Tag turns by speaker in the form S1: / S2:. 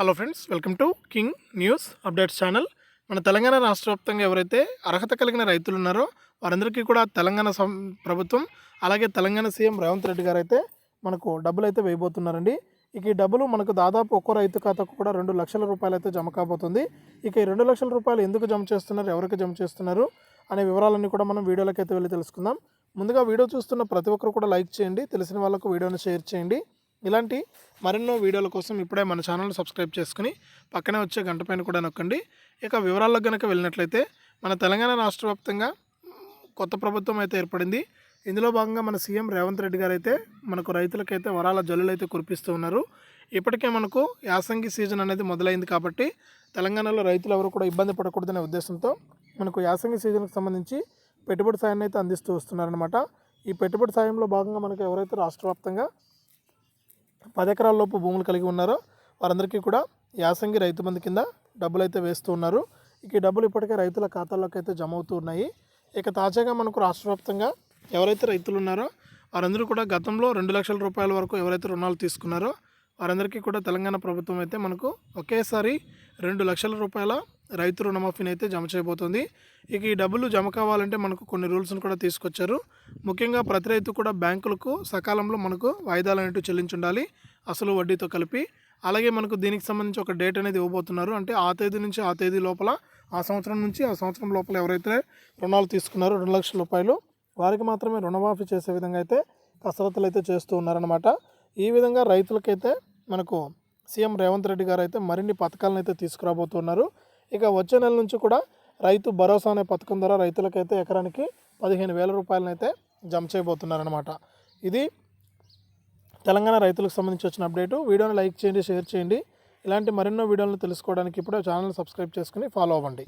S1: Hello friends welcome to king news updates channel. మన తెలంగాణ రాష్ట్ర వ్యాప్తంగా ఎవరైతే అర్హత కలిగిన రైతులు ఉన్నారో వారందరికీ కూడా తెలంగాణ సం- ప్రభుత్వం అలాగే తెలంగాణ సీఎం రేవంత్ రెడ్డి గారు అయితే మనకు డబ్బులు అయితే వేయబోతున్నారండి. ఇక ఈ డబ్బులు మనకు దాదాపు ఒక్కో రైతు ఖాతాకు కూడా రెండు లక్షల రూపాయలు అయితే జమ కాబోతుంది. ఇక ఈ రెండు లక్షల రూపాయలు ఎందుకు జమ చేస్తున్నారు ఎవరికి జమ చేస్తున్నారు అనే వివరాలన్నీ కూడా మనం వీడియోలోకి అయితే వెళ్ళి తెలుసుకుందాం. ముందుగా వీడియో చూస్తున్న ప్రతి ఒక్కరు కూడా లైక్ చేయండి తెలిసిన వాళ్ళకు వీడియోని షేర్ చేయండి. ఇలాంటి మరెన్నో వీడియోల కోసం ఇప్పుడే మన ఛానల్ సబ్స్క్రైబ్ చేసుకుని పక్కనే వచ్చే గంట పైన కూడా నొక్కండి. ఇక వివరాల్లో కనుక వెళ్ళినట్లయితే మన తెలంగాణ రాష్ట్ర వ్యాప్తంగా కొత్త ప్రభుత్వం అయితే ఏర్పడింది. ఇందులో భాగంగా మన సీఎం రేవంత్ రెడ్డి గారు అయితే మనకు రైతులకైతే వరాల జల్లులు అయితే కురిపిస్తూ ఉన్నారు. ఇప్పటికే మనకు యాసంగి సీజన్ అనేది మొదలైంది కాబట్టి తెలంగాణలో రైతులు ఎవరు కూడా ఇబ్బంది పడకూడదనే ఉద్దేశంతో మనకు యాసంగి సీజన్కి సంబంధించి పెట్టుబడి సాయాన్ని అయితే అందిస్తూ వస్తున్నారనమాట ఈ పెట్టుబడి సాయంలో భాగంగా మనకు ఎవరైతే రాష్ట్ర వ్యాప్తంగా పది ఎకరాల లోపు భూములు కలిగి ఉన్నారో. వారందరికీ కూడా యాసంగి రైతు బంధు కింద డబ్బులు అయితే వేస్తూ ఉన్నారు. ఇక ఈ డబ్బులు ఇప్పటికే రైతుల ఖాతాల్లోకి అయితే జమ అవుతూ ఉన్నాయి. ఇక తాజాగా మనకు రాష్ట్ర వ్యాప్తంగా ఎవరైతే రైతులు ఉన్నారో వారందరూ కూడా గతంలో రెండు లక్షల రూపాయల వరకు ఎవరైతే రుణాలు తీసుకున్నారో వారందరికీ కూడా తెలంగాణ ప్రభుత్వం అయితే మనకు ఒకేసారి రెండు లక్షల రూపాయల రైతు రుణమాఫీని అయితే జమ చేయబోతుంది. ఇక ఈ డబ్బులు జమ కావాలంటే మనకు కొన్ని రూల్స్ను కూడా తీసుకొచ్చారు. ముఖ్యంగా ప్రతి రైతు కూడా బ్యాంకులకు సకాలంలో మనకు వాయిదాలు అనేవి చెల్లించి ఉండాలి అసలు వడ్డీతో కలిపి. అలాగే మనకు దీనికి సంబంధించి ఒక డేట్ అనేది ఇవ్వబోతున్నారు. అంటే ఆ తేదీ నుంచి ఆ తేదీ లోపల ఆ సంవత్సరం నుంచి ఆ సంవత్సరం లోపల ఎవరైతే రుణాలు తీసుకున్నారో రెండు లక్షల రూపాయలు వారికి మాత్రమే రుణమాఫీ చేసే విధంగా అయితే కసరత్తులు అయితే చేస్తూ ఉన్నారనమాట ఈ విధంగా రైతులకైతే మనకు సీఎం రేవంత్ రెడ్డి గారు అయితే మరిన్ని పథకాలను అయితే తీసుకురాబోతున్నారు. ఇక వచ్చే నెల నుంచి కూడా రైతు భరోసా అనే పథకం ద్వారా రైతులకైతే ఎకరానికి పదిహేను వేల రూపాయలను అయితే జమ చేయబోతున్నారనమాట ఇది తెలంగాణ రైతులకు సంబంధించి వచ్చిన అప్డేటు. వీడియోని లైక్ చేయండి షేర్ చేయండి. ఇలాంటి మరెన్నో వీడియోలను తెలుసుకోవడానికి ఇప్పుడు ఛానల్ సబ్స్క్రైబ్ చేసుకుని ఫాలో అవ్వండి.